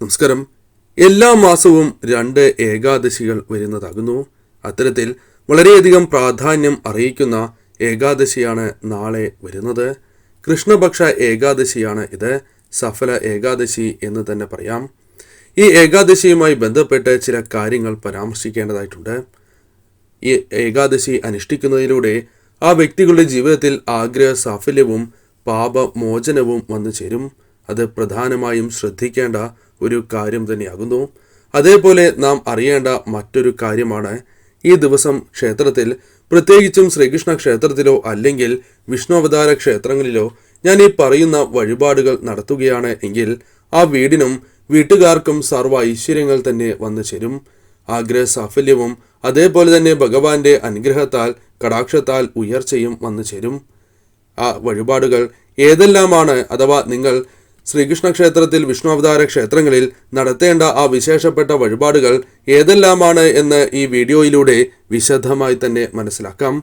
നമസ്കാരം. എല്ലാ മാസവും രണ്ട് ഏകാദശികൾ വരുന്നതാകുന്നു. അത്തരത്തിൽ വളരെയധികം പ്രാധാന്യം അറിയിക്കുന്ന ഏകാദശിയാണ് നാളെ വരുന്നത്. കൃഷ്ണപക്ഷ ഏകാദശിയാണ് ഇത്. സഫല ഏകാദശി എന്ന് തന്നെ പറയാം. ഈ ഏകാദശിയുമായി ബന്ധപ്പെട്ട് ചില കാര്യങ്ങൾ പരാമർശിക്കേണ്ടതായിട്ടുണ്ട്. ഈ ഏകാദശി അനുഷ്ഠിക്കുന്നതിലൂടെ ആ വ്യക്തികളുടെ ജീവിതത്തിൽ ആഗ്രഹ സാഫല്യവും പാപമോചനവും വന്നു ചേരും. അത് പ്രധാനമായും ശ്രദ്ധിക്കേണ്ട ഒരു കാര്യം തന്നെയാകുന്നു. അതേപോലെ നാം അറിയേണ്ട മറ്റൊരു കാര്യമാണ് ഈ ദിവസം ക്ഷേത്രത്തിൽ പ്രത്യേകിച്ചും ശ്രീകൃഷ്ണ ക്ഷേത്രത്തിലോ അല്ലെങ്കിൽ വിഷ്ണു അവതാര ക്ഷേത്രങ്ങളിലോ ഞാൻ ഈ പറയുന്ന വഴിപാടുകൾ നടത്തുകയാണ് എങ്കിൽ ആ വീടിനും വീട്ടുകാർക്കും സർവ ഐശ്വര്യങ്ങൾ തന്നെ വന്നു ചേരും. ആഗ്രഹ സാഫല്യവും അതേപോലെ തന്നെ ഭഗവാന്റെ അനുഗ്രഹത്താൽ കടാക്ഷത്താൽ ഉയർച്ചയും വന്നു ചേരും. ആ വഴിപാടുകൾ ഏതെല്ലാമാണ് അഥവാ നിങ്ങൾ ശ്രീകൃഷ്ണ ക്ഷേത്രത്തിൽ വിഷ്ണു അവതാര ക്ഷേത്രങ്ങളിൽ നടത്തേണ്ട ആ വിശേഷപ്പെട്ട വഴിപാടുകൾ ഏതെല്ലാമാണ് എന്ന് ഈ വീഡിയോയിലൂടെ വിശദമായി തന്നെ മനസ്സിലാക്കാം.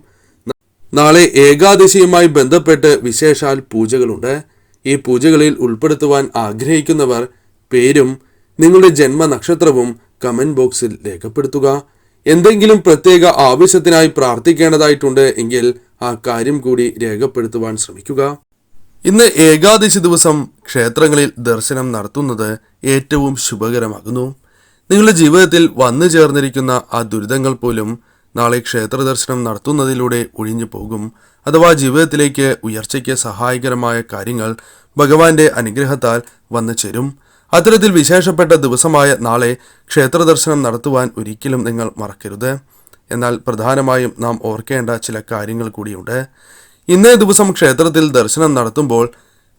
നാളെ ഏകാദശിയുമായി ബന്ധപ്പെട്ട് വിശേഷാൽ പൂജകളുണ്ട്. ഈ പൂജകളിൽ ഉൾപ്പെടുത്തുവാൻ ആഗ്രഹിക്കുന്നവർ പേരും നിങ്ങളുടെ ജന്മനക്ഷത്രവും കമന്റ് ബോക്സിൽ രേഖപ്പെടുത്തുക. എന്തെങ്കിലും പ്രത്യേക ആവശ്യത്തിനായി പ്രാർത്ഥിക്കേണ്ടതായിട്ടുണ്ട് എങ്കിൽ ആ കാര്യം കൂടി രേഖപ്പെടുത്തുവാൻ ശ്രമിക്കുക. ഇന്ന് ഏകാദശി ദിവസം ക്ഷേത്രങ്ങളിൽ ദർശനം നടത്തുന്നത് ഏറ്റവും ശുഭകരമാകുന്നു. നിങ്ങളുടെ ജീവിതത്തിൽ വന്നു ചേർന്നിരിക്കുന്ന ആ ദുരിതങ്ങൾ പോലും നാളെ ക്ഷേത്ര ദർശനം നടത്തുന്നതിലൂടെ ഒഴിഞ്ഞു പോകും. അഥവാ ജീവിതത്തിലേക്ക് ഉയർച്ചയ്ക്ക് സഹായകരമായ കാര്യങ്ങൾ ഭഗവാന്റെ അനുഗ്രഹത്താൽ വന്നു ചേരും. അത്തരത്തിൽ വിശേഷപ്പെട്ട ദിവസമായ നാളെ ക്ഷേത്ര ദർശനം നടത്തുവാൻ ഒരിക്കലും നിങ്ങൾ മറക്കരുത്. എന്നാൽ പ്രധാനമായും നാം ഓർക്കേണ്ട ചില കാര്യങ്ങൾ കൂടിയുണ്ട്. ഇന്നേ ദിവസം ക്ഷേത്രത്തിൽ ദർശനം നടത്തുമ്പോൾ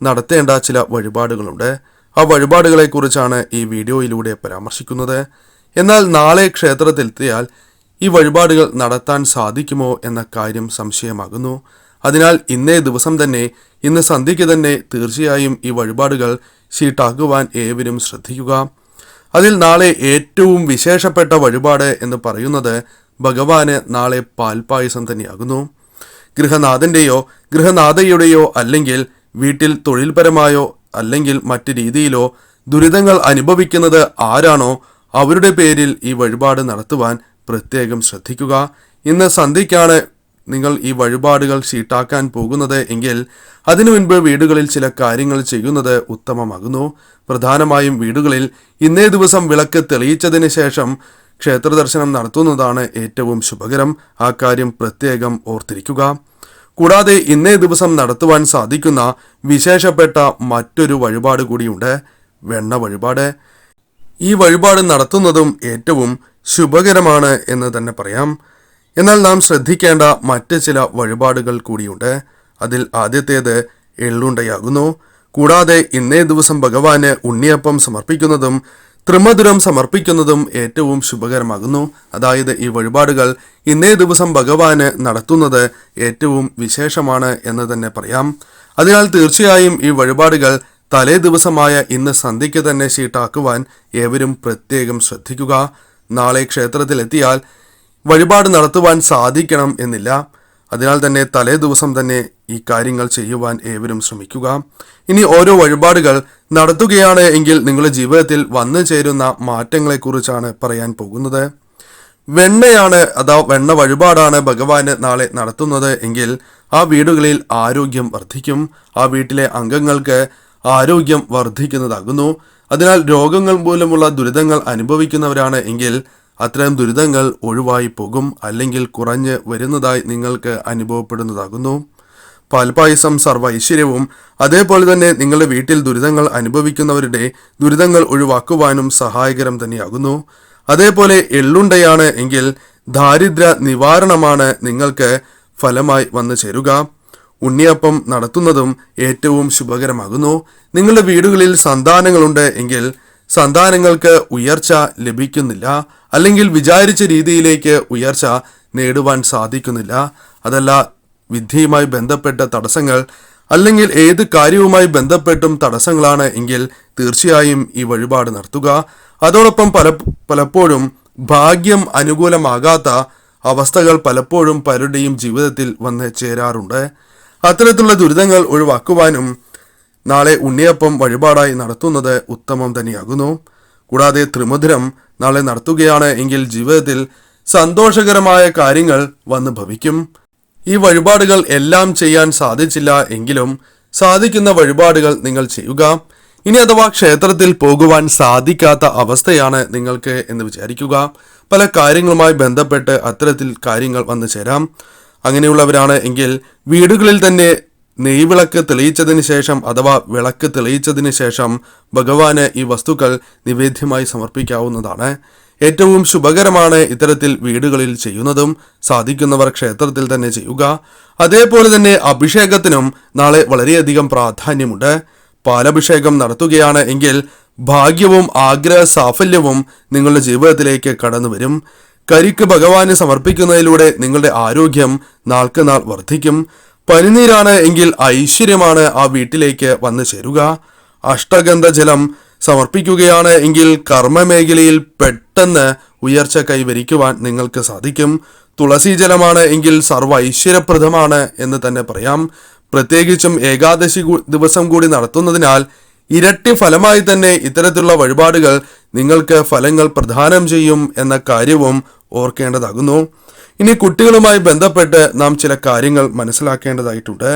നടത്തേണ്ട ചില വഴിപാടുകളുണ്ട്. ആ വഴിപാടുകളെക്കുറിച്ചാണ് ഈ വീഡിയോയിലൂടെ പരാമർശിക്കുന്നത്. എന്നാൽ നാളെ ക്ഷേത്രത്തിലെത്തിയാൽ ഈ വഴിപാടുകൾ നടത്താൻ സാധിക്കുമോ എന്ന കാര്യം സംശയമാകുന്നു. അതിനാൽ ഇന്നേ ദിവസം തന്നെ ഇന്ന് സന്ധ്യയ്ക്ക് തന്നെ തീർച്ചയായും ഈ വഴിപാടുകൾ ഷീട്ടാക്കുവാൻ ഏവരും ശ്രദ്ധിക്കുക. അതിൽ നാളെ ഏറ്റവും വിശേഷപ്പെട്ട വഴിപാട് എന്ന് പറയുന്നത് ഭഗവാന് നാളെ പാൽപായസം തന്നെയാകുന്നു. ഗൃഹനാഥന്റെയോ ഗൃഹനാഥയുടെയോ അല്ലെങ്കിൽ വീട്ടിൽ തൊഴിൽപരമായോ അല്ലെങ്കിൽ മറ്റു രീതിയിലോ ദുരിതങ്ങൾ അനുഭവിക്കുന്നത് ആരാണോ അവരുടെ പേരിൽ ഈ വഴിപാട് നടത്തുവാൻ പ്രത്യേകം ശ്രദ്ധിക്കുക. ഇന്ന് സന്ധ്യയ്ക്കാണ് നിങ്ങൾ ഈ വഴിപാടുകൾ ഷീട്ടാക്കാൻ പോകുന്നത് എങ്കിൽ അതിനു മുൻപ് വീടുകളിൽ ചില കാര്യങ്ങൾ ചെയ്യുന്നത് ഉത്തമമാകുന്നു. പ്രധാനമായും വീടുകളിൽ ഇന്നേ ദിവസം വിളക്ക് തെളിയിച്ചതിന് ശേഷം ക്ഷേത്ര ദർശനം നടത്തുന്നതാണ് ഏറ്റവും ശുഭകരം. ആ കാര്യം പ്രത്യേകം ഓർത്തിരിക്കുക. കൂടാതെ ഇന്നേ ദിവസം നടത്തുവാൻ സാധിക്കുന്ന വിശേഷപ്പെട്ട മറ്റൊരു വഴിപാട് കൂടിയുണ്ട്. വെണ്ണ വഴിപാട്. ഈ വഴിപാട് നടത്തുന്നതും ഏറ്റവും ശുഭകരമാണ് എന്ന് തന്നെ പറയാം. എന്നാൽ നാം ശ്രദ്ധിക്കേണ്ട മറ്റ് ചില വഴിപാടുകൾ കൂടിയുണ്ട്. അതിൽ ആദ്യത്തേത് എള്ളുണ്ടയാകുന്നു. കൂടാതെ ഇന്നേ ദിവസം ഭഗവാന് ഉണ്ണിയപ്പം സമർപ്പിക്കുന്നതും ത്രിമധുരം സമർപ്പിക്കുന്നതും ഏറ്റവും ശുഭകരമാകുന്നു. അതായത് ഈ വഴിപാടുകൾ ഇന്നേ ദിവസം ഭഗവാന് നടത്തുന്നത് ഏറ്റവും വിശേഷമാണ് എന്ന് തന്നെ പറയാം. അതിനാൽ തീർച്ചയായും ഈ വഴിപാടുകൾ തലേ ദിവസമായ ഇന്ന് സന്ധ്യയ്ക്ക് തന്നെ ഷീട്ടാക്കുവാൻ ഏവരും പ്രത്യേകം ശ്രദ്ധിക്കുക. നാളെ ക്ഷേത്രത്തിലെത്തിയാൽ വഴിപാട് നടത്തുവാൻ സാധിക്കണം എന്നില്ല. അതിനാൽ തന്നെ തലേ ദിവസം തന്നെ ഈ കാര്യങ്ങൾ ചെയ്യുവാൻ ഏവരും ശ്രമിക്കുക. ഇനി ഓരോ വഴിപാടുകൾ നടത്തുകയാണ് എങ്കിൽ നിങ്ങളുടെ ജീവിതത്തിൽ വന്നു ചേരുന്ന മാറ്റങ്ങളെക്കുറിച്ചാണ് പറയാൻ പോകുന്നത്. വെണ്ണയാണ് അതാ വെണ്ണ വഴിപാടാണ് ഭഗവാന് നാളെ നടത്തുന്നത് എങ്കിൽ ആ വീടുകളിൽ ആരോഗ്യം വർദ്ധിക്കും. ആ വീട്ടിലെ അംഗങ്ങൾക്ക് ആരോഗ്യം വർദ്ധിക്കുന്നതാകുന്നു. അതിനാൽ രോഗങ്ങൾ മൂലമുള്ള ദുരിതങ്ങൾ അനുഭവിക്കുന്നവരാണ് എങ്കിൽ അത്തരം ദുരിതങ്ങൾ ഒഴിവായി പോകും അല്ലെങ്കിൽ കുറഞ്ഞ് വരുന്നതായി നിങ്ങൾക്ക് അനുഭവപ്പെടുന്നതാകുന്നു. പാൽപായസം സർവ ഐശ്വര്യവും അതേപോലെ തന്നെ നിങ്ങളുടെ വീട്ടിൽ ദുരിതങ്ങൾ അനുഭവിക്കുന്നവരുടെ ദുരിതങ്ങൾ ഒഴിവാക്കുവാനും സഹായകരം തന്നെയാകുന്നു. അതേപോലെ എള്ളുണ്ടയാണ് എങ്കിൽ ദാരിദ്ര്യ നിവാരണമാണ് നിങ്ങൾക്ക് ഫലമായി വന്നു ചേരുക. ഉണ്ണിയപ്പം നടത്തുന്നതും ഏറ്റവും ശുഭകരമാകുന്നു. നിങ്ങളുടെ വീടുകളിൽ സന്താനങ്ങളുണ്ട് എങ്കിൽ സന്താനങ്ങൾക്ക് ഉയർച്ച ലഭിക്കുന്നില്ല. അല്ലെങ്കിൽ വിചാരിച്ച രീതിയിലേക്ക് ഉയർച്ച നേടുവാൻ സാധിക്കുന്നില്ല. അതല്ല വിദ്യയുമായി ബന്ധപ്പെട്ട തടസ്സങ്ങൾ അല്ലെങ്കിൽ ഏത് കാര്യവുമായി ബന്ധപ്പെട്ടും തടസ്സങ്ങളാണ് എങ്കിൽ തീർച്ചയായും ഈ വഴിപാട് നടത്തുക. അതോടൊപ്പം പല പലപ്പോഴും ഭാഗ്യം അനുകൂലമാകാത്ത അവസ്ഥകൾ പലപ്പോഴും പലരുടെയും ജീവിതത്തിൽ വന്ന് ചേരാറുണ്ട്. അത്തരത്തിലുള്ള ദുരിതങ്ങൾ ഒഴിവാക്കുവാനും നാളെ ഉണ്ണിയപ്പം വഴിപാടായി നടത്തുന്നത് ഉത്തമം തന്നെയാകുന്നു. കൂടാതെ ത്രിമധുരം നാളെ നടത്തുകയാണ് എങ്കിൽ ജീവിതത്തിൽ സന്തോഷകരമായ കാര്യങ്ങൾ വന്ന് ഭവിക്കും. ഈ വഴിപാടുകൾ എല്ലാം ചെയ്യാൻ സാധിച്ചില്ല എങ്കിലും സാധിക്കുന്ന വഴിപാടുകൾ നിങ്ങൾ ചെയ്യുക. ഇനി അഥവാ ക്ഷേത്രത്തിൽ പോകുവാൻ സാധിക്കാത്ത അവസ്ഥയാണ് നിങ്ങൾക്ക് എന്ന് വിചാരിക്കുക. പല കാര്യങ്ങളുമായി ബന്ധപ്പെട്ട് അത്തരത്തിൽ കാര്യങ്ങൾ വന്നു ചേരാം. അങ്ങനെയുള്ളവരാണ് എങ്കിൽ വീടുകളിൽ തന്നെ നെയ്വിളക്ക് തെളിയിച്ചതിന് ശേഷം അഥവാ വിളക്ക് തെളിയിച്ചതിന് ശേഷം ഭഗവാന് ഈ വസ്തുക്കൾ നിവേദ്യമായി സമർപ്പിക്കാവുന്നതാണ്. ഏറ്റവും ശുഭകരമാണ് ഇത്തരത്തിൽ വീടുകളിൽ ചെയ്യുന്നതും സാധിക്കുന്നവർ ക്ഷേത്രത്തിൽ തന്നെ ചെയ്യുക. അതേപോലെ തന്നെ അഭിഷേകത്തിനും നാളെ വളരെയധികം പ്രാധാന്യമുണ്ട്. പാലഭിഷേകം നടത്തുകയാണ് എങ്കിൽ ഭാഗ്യവും ആഗ്രഹ സാഫല്യവും നിങ്ങളുടെ ജീവിതത്തിലേക്ക് കടന്നു വരും. കരിക്ക് ഭഗവാന് സമർപ്പിക്കുന്നതിലൂടെ നിങ്ങളുടെ ആരോഗ്യം നാൾക്ക് നാൾ വർദ്ധിക്കും. പനിനീരാണ് എങ്കിൽ ഐശ്വര്യമാണ് ആ വീട്ടിലേക്ക് വന്നു ചേരുക. അഷ്ടഗന്ധ ജലം സമർപ്പിക്കുകയാണ് എങ്കിൽ കർമ്മമേഖലയിൽ പെട്ടെന്ന് ഉയർച്ച കൈവരിക്കുവാൻ നിങ്ങൾക്ക് സാധിക്കും. തുളസി ജലമാണ് എങ്കിൽ സർവ ഐശ്വര്യപ്രദമാണ് എന്ന് തന്നെ പറയാം. പ്രത്യേകിച്ചും ഏകാദശി ദിവസം കൂടി നടത്തുന്നതിനാൽ ഇരട്ടി ഫലമായി തന്നെ ഇത്തരത്തിലുള്ള വഴിപാടുകൾ നിങ്ങൾക്ക് ഫലങ്ങൾ പ്രദാനം ചെയ്യും എന്ന കാര്യവും ഓർക്കേണ്ടതാകുന്നു. ഇനി കുട്ടികളുമായി ബന്ധപ്പെട്ട് നാം ചില കാര്യങ്ങൾ മനസ്സിലാക്കേണ്ടതായിട്ടുണ്ട്.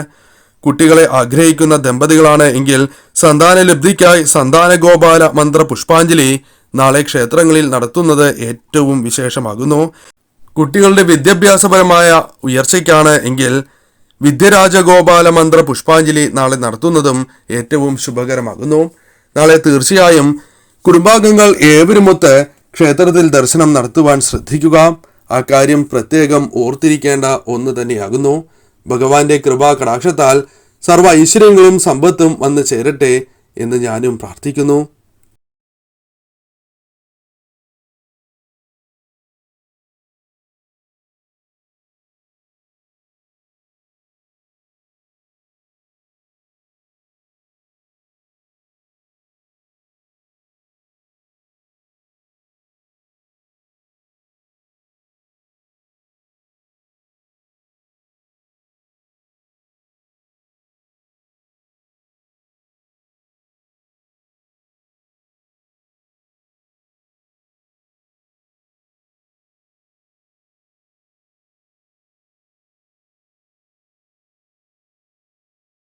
കുട്ടികളെ ആഗ്രഹിക്കുന്ന ദമ്പതികളാണ് എങ്കിൽ സന്താന ലബ്ധിക്കായി സന്താന ഗോപാല മന്ത്ര പുഷ്പാഞ്ജലി നാളെ ക്ഷേത്രങ്ങളിൽ നടത്തുന്നത് ഏറ്റവും വിശേഷമാകുന്നു. കുട്ടികളുടെ വിദ്യാഭ്യാസപരമായ ഉയർച്ചയ്ക്കാണ് എങ്കിൽ വിദ്യരാജഗോപാല മന്ത്ര പുഷ്പാഞ്ജലി നാളെ നടത്തുന്നതും ഏറ്റവും ശുഭകരമാകുന്നു. നാളെ തീർച്ചയായും കുടുംബാംഗങ്ങൾ ഏവരുമൊത്ത് ക്ഷേത്രത്തിൽ ദർശനം നടത്തുവാൻ ശ്രദ്ധിക്കുക. ആ കാര്യം പ്രത്യേകം ഓർത്തിരിക്കേണ്ട ഒന്ന് തന്നെയാകുന്നു. ഭഗവാന്റെ കൃപാ കടാക്ഷത്താൽ സർവ ഐശ്വര്യങ്ങളും സമ്പത്തും വന്ന് ചേരട്ടെ എന്ന് ഞാനും പ്രാർത്ഥിക്കുന്നു.